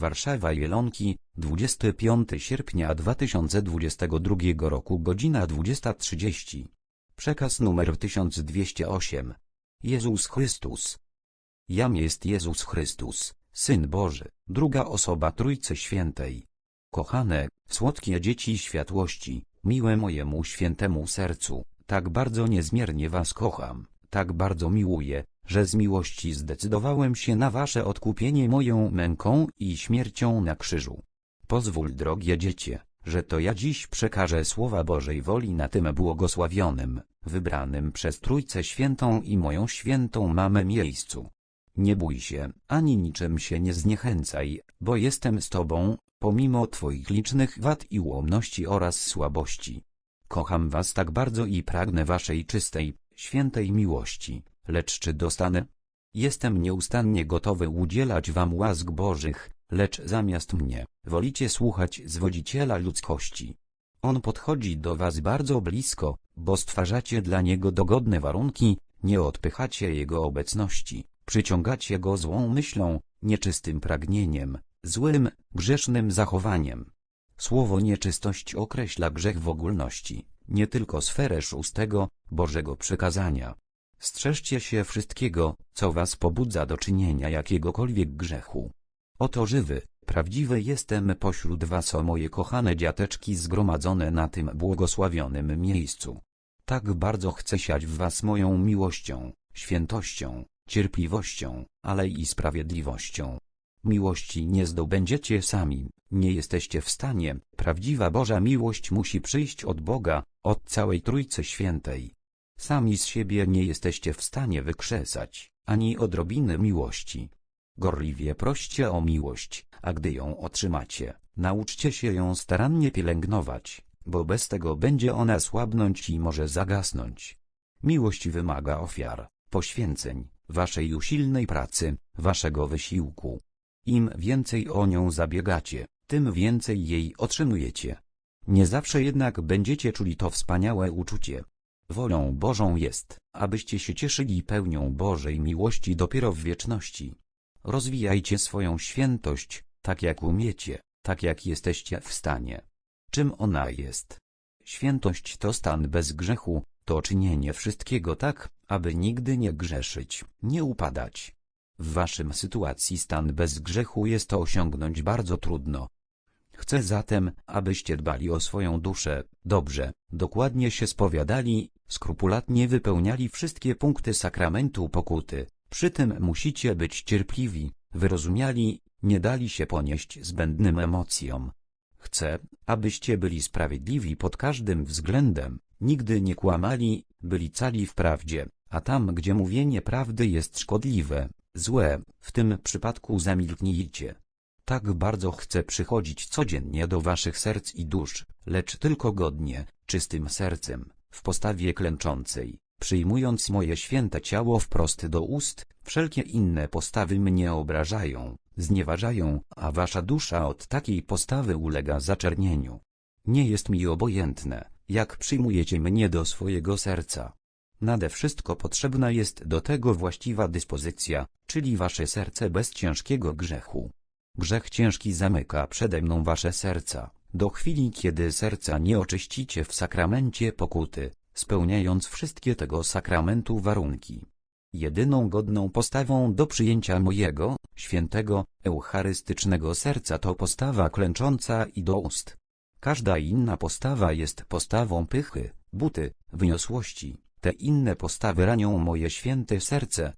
Warszawa Jelonki, 25 sierpnia 2022 roku godzina 20.30. Przekaz numer 1208. Jezus Chrystus. Jam jest Jezus Chrystus, Syn Boży, druga osoba Trójcy Świętej. Kochane, słodkie dzieci światłości, miłe mojemu świętemu sercu, tak bardzo niezmiernie was kocham, tak bardzo miłuję, że z miłości zdecydowałem się na wasze odkupienie moją męką i śmiercią na krzyżu. Pozwól drogie dziecię, że to ja dziś przekażę słowa Bożej woli na tym błogosławionym, wybranym przez Trójcę Świętą i moją świętą mamę miejscu. Nie bój się, ani niczym się nie zniechęcaj, bo jestem z tobą, pomimo twoich licznych wad i ułomności oraz słabości. Kocham was tak bardzo i pragnę waszej czystej, świętej miłości, lecz czy dostanę? Jestem nieustannie gotowy udzielać wam łask bożych, lecz zamiast mnie, wolicie słuchać zwodziciela ludzkości. On podchodzi do was bardzo blisko, bo stwarzacie dla niego dogodne warunki, nie odpychacie jego obecności, przyciągacie go złą myślą, nieczystym pragnieniem, złym, grzesznym zachowaniem. Słowo nieczystość określa grzech w ogólności, nie tylko sferę szóstego, Bożego przykazania. Strzeżcie się wszystkiego, co was pobudza do czynienia jakiegokolwiek grzechu. Oto żywy, prawdziwy jestem pośród was o moje kochane dziateczki zgromadzone na tym błogosławionym miejscu. Tak bardzo chcę siać w was moją miłością, świętością, cierpliwością, ale i sprawiedliwością. Miłości nie zdobędziecie sami, nie jesteście w stanie, prawdziwa Boża miłość musi przyjść od Boga, od całej Trójcy Świętej. Sami z siebie nie jesteście w stanie wykrzesać, ani odrobiny miłości. Gorliwie proście o miłość, a gdy ją otrzymacie, nauczcie się ją starannie pielęgnować, bo bez tego będzie ona słabnąć i może zagasnąć. Miłość wymaga ofiar, poświęceń, waszej usilnej pracy, waszego wysiłku. Im więcej o nią zabiegacie, tym więcej jej otrzymujecie. Nie zawsze jednak będziecie czuli to wspaniałe uczucie. Wolą Bożą jest, abyście się cieszyli pełnią Bożej miłości dopiero w wieczności. Rozwijajcie swoją świętość, tak jak umiecie, tak jak jesteście w stanie. Czym ona jest? Świętość to stan bez grzechu, to czynienie wszystkiego tak, aby nigdy nie grzeszyć, nie upadać. W waszym sytuacji stan bez grzechu jest to osiągnąć bardzo trudno. Chcę zatem, abyście dbali o swoją duszę, dobrze, dokładnie się spowiadali, skrupulatnie wypełniali wszystkie punkty sakramentu pokuty, przy tym musicie być cierpliwi, wyrozumiali, nie dali się ponieść zbędnym emocjom. Chcę, abyście byli sprawiedliwi pod każdym względem, nigdy nie kłamali, byli cali w prawdzie, a tam gdzie mówienie prawdy jest szkodliwe, złe, w tym przypadku zamilknijcie. Tak bardzo chcę przychodzić codziennie do waszych serc i dusz, lecz tylko godnie, czystym sercem, w postawie klęczącej, przyjmując moje święte ciało wprost do ust, wszelkie inne postawy mnie obrażają, znieważają, a wasza dusza od takiej postawy ulega zaczernieniu. Nie jest mi obojętne, jak przyjmujecie mnie do swojego serca. Nade wszystko potrzebna jest do tego właściwa dyspozycja, czyli wasze serce bez ciężkiego grzechu. Grzech ciężki zamyka przede mną wasze serca, do chwili kiedy serca nie oczyścicie w sakramencie pokuty, spełniając wszystkie tego sakramentu warunki. Jedyną godną postawą do przyjęcia mojego, świętego, eucharystycznego serca to postawa klęcząca i do ust. Każda inna postawa jest postawą pychy, buty, wyniosłości. Te inne postawy ranią moje święte serce.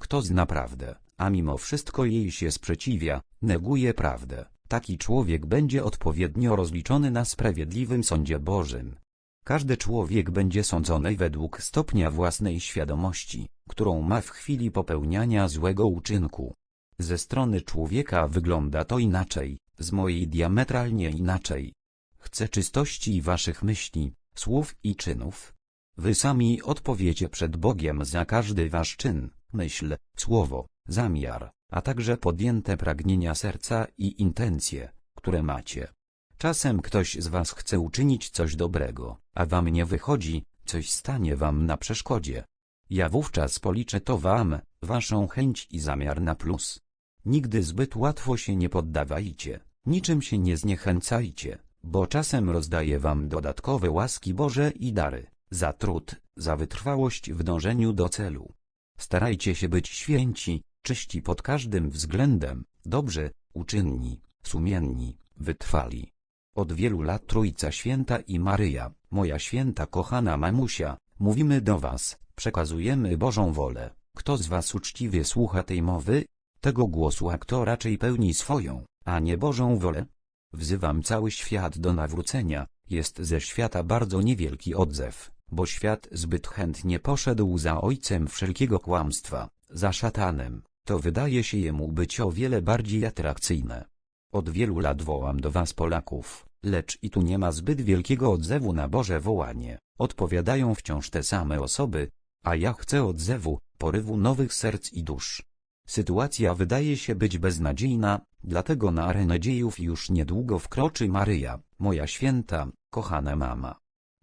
Kto zna prawdę, a mimo wszystko jej się sprzeciwia, neguje prawdę, taki człowiek będzie odpowiednio rozliczony na sprawiedliwym sądzie Bożym. Każdy człowiek będzie sądzony według stopnia własnej świadomości, którą ma w chwili popełniania złego uczynku. Ze strony człowieka wygląda to inaczej, z mojej diametralnie inaczej. Chcę czystości waszych myśli, słów i czynów. Wy sami odpowiecie przed Bogiem za każdy wasz czyn, myśl, słowo, zamiar, a także podjęte pragnienia serca i intencje, które macie. Czasem ktoś z was chce uczynić coś dobrego, a wam nie wychodzi, coś stanie wam na przeszkodzie. Ja wówczas policzę to wam, waszą chęć i zamiar na plus. Nigdy zbyt łatwo się nie poddawajcie, niczym się nie zniechęcajcie, bo czasem rozdaje wam dodatkowe łaski Boże i dary, za trud, za wytrwałość w dążeniu do celu. Starajcie się być święci, czyści pod każdym względem, dobrzy, uczynni, sumienni, wytrwali. Od wielu lat Trójca Święta i Maryja, moja święta kochana mamusia, mówimy do was, przekazujemy Bożą wolę. Kto z was uczciwie słucha tej mowy, tego głosu, a kto raczej pełni swoją, a nie Bożą wolę? Wzywam cały świat do nawrócenia, jest ze świata bardzo niewielki odzew, bo świat zbyt chętnie poszedł za ojcem wszelkiego kłamstwa, za szatanem, to wydaje się jemu być o wiele bardziej atrakcyjne. Od wielu lat wołam do was Polaków, lecz i tu nie ma zbyt wielkiego odzewu na Boże wołanie, odpowiadają wciąż te same osoby, a ja chcę odzewu, porywu nowych serc i dusz. Sytuacja wydaje się być beznadziejna, dlatego na arenę dziejów już niedługo wkroczy Maryja, moja święta, kochana mama.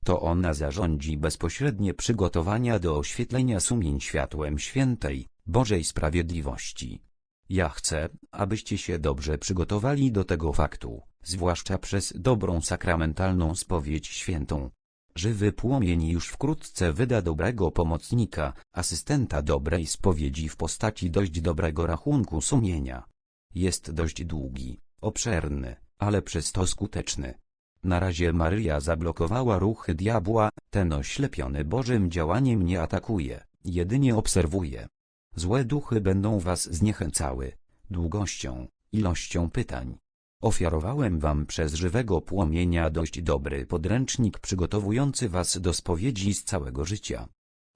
To ona zarządzi bezpośrednie przygotowania do oświetlenia sumień światłem świętej, Bożej Sprawiedliwości. Ja chcę, abyście się dobrze przygotowali do tego faktu, zwłaszcza przez dobrą sakramentalną spowiedź świętą. Żywy płomień już wkrótce wyda dobrego pomocnika, asystenta dobrej spowiedzi w postaci dość dobrego rachunku sumienia. Jest dość długi, obszerny, ale przez to skuteczny. Na razie Maryja zablokowała ruchy diabła, ten oślepiony Bożym działaniem nie atakuje, jedynie obserwuje. Złe duchy będą was zniechęcały, długością, ilością pytań. Ofiarowałem wam przez żywego płomienia dość dobry podręcznik przygotowujący was do spowiedzi z całego życia.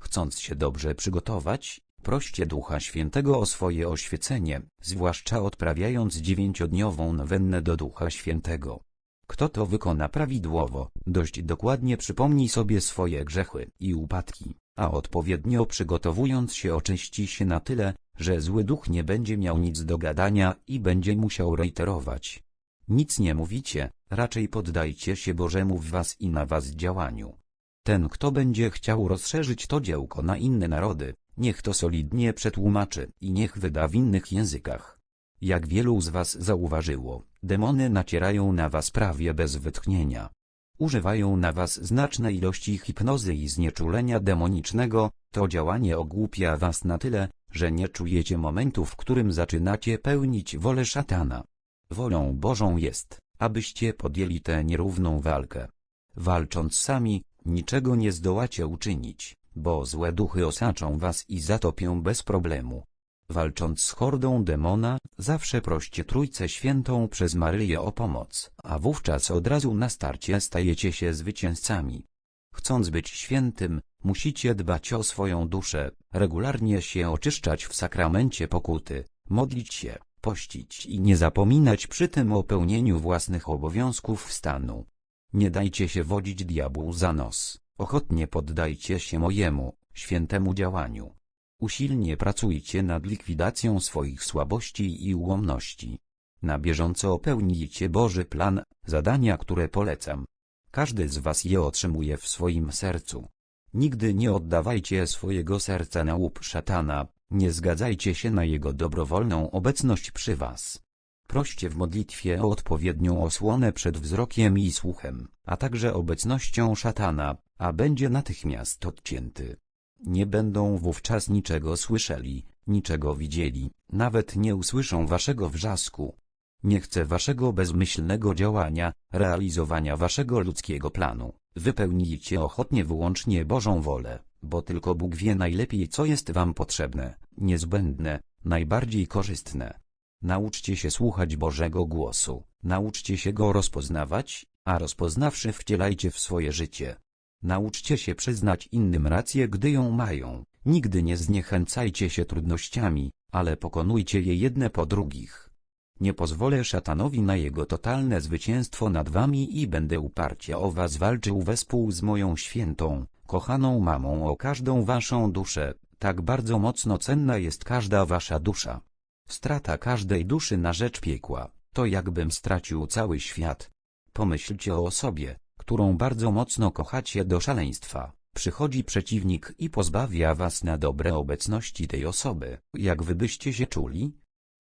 Chcąc się dobrze przygotować, proście Ducha Świętego o swoje oświecenie, zwłaszcza odprawiając dziewięciodniową nowennę do Ducha Świętego. Kto to wykona prawidłowo, dość dokładnie przypomni sobie swoje grzechy i upadki, a odpowiednio przygotowując się oczyści się na tyle, że zły duch nie będzie miał nic do gadania i będzie musiał reiterować. Nic nie mówicie, raczej poddajcie się Bożemu w was i na was działaniu. Ten kto będzie chciał rozszerzyć to dziełko na inne narody, niech to solidnie przetłumaczy i niech wyda w innych językach. Jak wielu z was zauważyło, demony nacierają na was prawie bez wytchnienia. Używają na was znaczne ilości hipnozy i znieczulenia demonicznego, to działanie ogłupia was na tyle, że nie czujecie momentu w którym zaczynacie pełnić wolę szatana. Wolą Bożą jest, abyście podjęli tę nierówną walkę. Walcząc sami, niczego nie zdołacie uczynić, bo złe duchy osaczą was i zatopią bez problemu. Walcząc z hordą demona, zawsze proście Trójcę Świętą przez Maryję o pomoc, a wówczas od razu na starcie stajecie się zwycięzcami. Chcąc być świętym, musicie dbać o swoją duszę, regularnie się oczyszczać w sakramencie pokuty, modlić się, pościć i nie zapominać przy tym o pełnieniu własnych obowiązków stanu. Nie dajcie się wodzić diabłu za nos, ochotnie poddajcie się mojemu, świętemu działaniu. Usilnie pracujcie nad likwidacją swoich słabości i ułomności. Na bieżąco pełnijcie Boży plan, zadania, które polecam. Każdy z was je otrzymuje w swoim sercu. Nigdy nie oddawajcie swojego serca na łup szatana, nie zgadzajcie się na jego dobrowolną obecność przy was. Proście w modlitwie o odpowiednią osłonę przed wzrokiem i słuchem, a także obecnością szatana, a będzie natychmiast odcięty. Nie będą wówczas niczego słyszeli, niczego widzieli, nawet nie usłyszą waszego wrzasku. Nie chcę waszego bezmyślnego działania, realizowania waszego ludzkiego planu. Wypełnijcie ochotnie wyłącznie Bożą wolę, bo tylko Bóg wie najlepiej co jest wam potrzebne, niezbędne, najbardziej korzystne. Nauczcie się słuchać Bożego głosu, nauczcie się go rozpoznawać, a rozpoznawszy wcielajcie w swoje życie. Nauczcie się przyznać innym rację, gdy ją mają. Nigdy nie zniechęcajcie się trudnościami, ale pokonujcie je jedne po drugich. Nie pozwolę szatanowi na jego totalne zwycięstwo nad wami i będę uparcie o was walczył wespół z moją świętą, kochaną mamą o każdą waszą duszę, tak bardzo mocno cenna jest każda wasza dusza. Strata każdej duszy na rzecz piekła, to jakbym stracił cały świat. Pomyślcie o sobie, którą bardzo mocno kochacie do szaleństwa. Przychodzi przeciwnik i pozbawia was na dobre obecności tej osoby. Jak wy byście się czuli?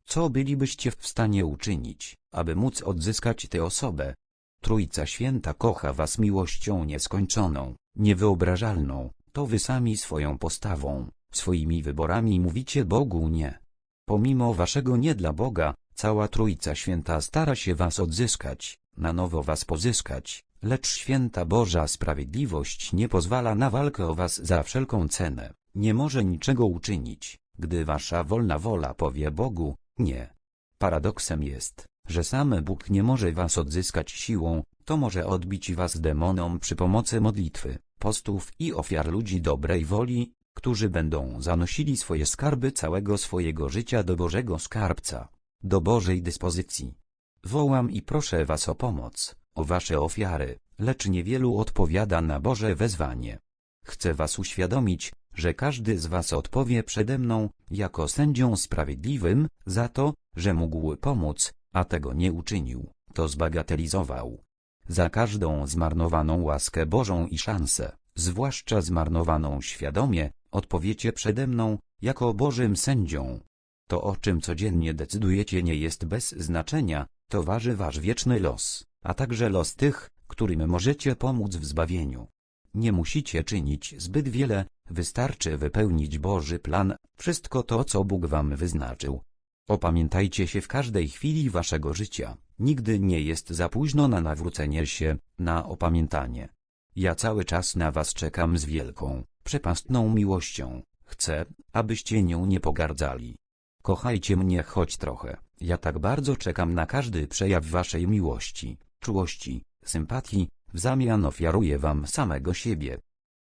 Co bylibyście w stanie uczynić, aby móc odzyskać tę osobę? Trójca Święta kocha was miłością nieskończoną, niewyobrażalną, to wy sami swoją postawą, swoimi wyborami mówicie Bogu nie. Pomimo waszego nie dla Boga, cała Trójca Święta stara się was odzyskać, na nowo was pozyskać, lecz Święta Boża Sprawiedliwość nie pozwala na walkę o was za wszelką cenę, nie może niczego uczynić, gdy wasza wolna wola powie Bogu, nie. Paradoksem jest, że sam Bóg nie może was odzyskać siłą, to może odbić was demonom przy pomocy modlitwy, postów i ofiar ludzi dobrej woli, którzy będą zanosili swoje skarby całego swojego życia do Bożego Skarbca, do Bożej dyspozycji. Wołam i proszę was o pomoc, o wasze ofiary, lecz niewielu odpowiada na Boże wezwanie. Chcę was uświadomić, że każdy z was odpowie przede mną, jako sędzią sprawiedliwym, za to, że mógł pomóc, a tego nie uczynił, to zbagatelizował. Za każdą zmarnowaną łaskę Bożą i szansę, zwłaszcza zmarnowaną świadomie, odpowiecie przede mną, jako Bożym sędzią. To o czym codziennie decydujecie nie jest bez znaczenia, to waży wasz wieczny los, a także los tych, którym możecie pomóc w zbawieniu. Nie musicie czynić zbyt wiele, wystarczy wypełnić Boży plan, wszystko to co Bóg wam wyznaczył. Opamiętajcie się w każdej chwili waszego życia, nigdy nie jest za późno na nawrócenie się, na opamiętanie. Ja cały czas na was czekam z wielką, przepastną miłością, chcę, abyście nią nie pogardzali. Kochajcie mnie choć trochę, ja tak bardzo czekam na każdy przejaw waszej miłości, czułości, sympatii, w zamian ofiaruję wam samego siebie.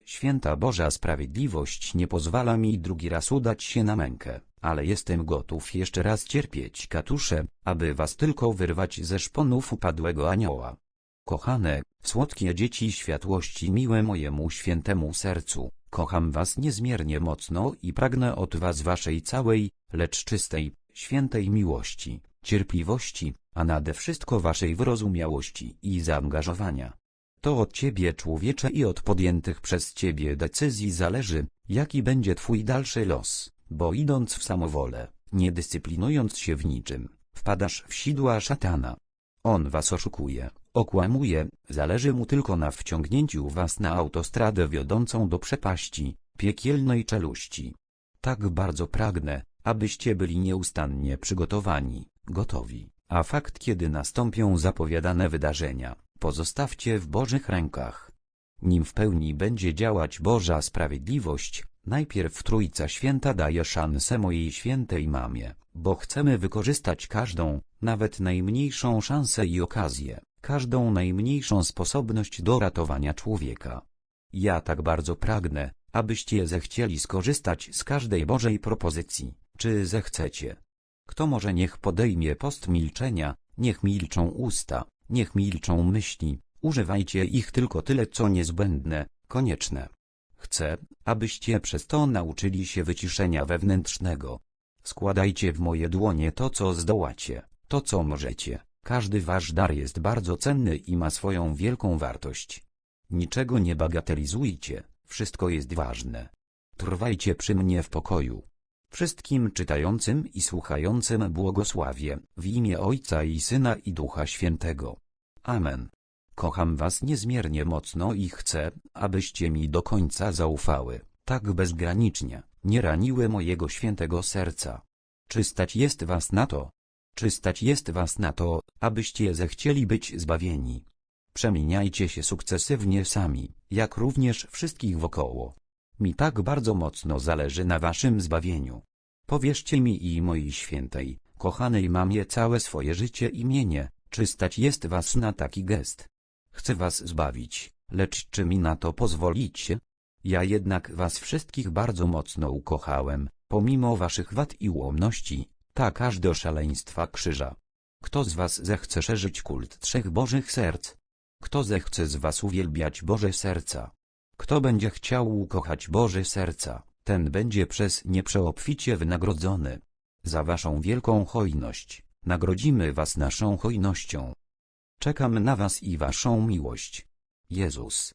Święta Boża Sprawiedliwość nie pozwala mi drugi raz udać się na mękę, ale jestem gotów jeszcze raz cierpieć katusze, aby was tylko wyrwać ze szponów upadłego anioła. Kochane, słodkie dzieci światłości miłe mojemu świętemu sercu, kocham was niezmiernie mocno i pragnę od was waszej całej, lecz czystej, świętej miłości, cierpliwości, a nade wszystko waszej wyrozumiałości i zaangażowania. To od ciebie człowiecze i od podjętych przez ciebie decyzji zależy, jaki będzie twój dalszy los, bo idąc w samowolę, nie dyscyplinując się w niczym, wpadasz w sidła szatana. On was oszukuje, okłamuje, zależy mu tylko na wciągnięciu was na autostradę wiodącą do przepaści, piekielnej czeluści. Tak bardzo pragnę, abyście byli nieustannie przygotowani, gotowi, a fakt kiedy nastąpią zapowiadane wydarzenia, pozostawcie w Bożych rękach. Nim w pełni będzie działać Boża Sprawiedliwość, najpierw Trójca Święta daje szansę mojej świętej mamie, bo chcemy wykorzystać każdą, nawet najmniejszą szansę i okazję, każdą najmniejszą sposobność do ratowania człowieka. Ja tak bardzo pragnę, abyście zechcieli skorzystać z każdej Bożej propozycji, czy zechcecie. Kto może niech podejmie post milczenia, niech milczą usta, niech milczą myśli, używajcie ich tylko tyle co niezbędne, konieczne. Chcę, abyście przez to nauczyli się wyciszenia wewnętrznego. Składajcie w moje dłonie to co zdołacie, to co możecie. Każdy wasz dar jest bardzo cenny i ma swoją wielką wartość. Niczego nie bagatelizujcie, wszystko jest ważne. Trwajcie przy mnie w pokoju. Wszystkim czytającym i słuchającym błogosławię, w imię Ojca i Syna i Ducha Świętego. Amen. Kocham was niezmiernie mocno i chcę, abyście mi do końca zaufały, tak bezgranicznie, nie raniły mojego świętego serca. Czy stać jest was na to? Czy stać jest was na to, abyście zechcieli być zbawieni? Przemieniajcie się sukcesywnie sami, jak również wszystkich wokoło. Mi tak bardzo mocno zależy na waszym zbawieniu. Powierzcie mi i mojej świętej, kochanej mamie całe swoje życie i mienie, czy stać jest was na taki gest. Chcę was zbawić, lecz czy mi na to pozwolicie? Ja jednak was wszystkich bardzo mocno ukochałem, pomimo waszych wad i ułomności, tak aż do szaleństwa krzyża. Kto z was zechce szerzyć kult trzech Bożych Serc? Kto zechce z was uwielbiać Boże Serca? Kto będzie chciał ukochać Boże Serca, ten będzie przez nie przeobficie wynagrodzony. Za waszą wielką hojność, nagrodzimy was naszą hojnością. Czekam na was i waszą miłość. Jezus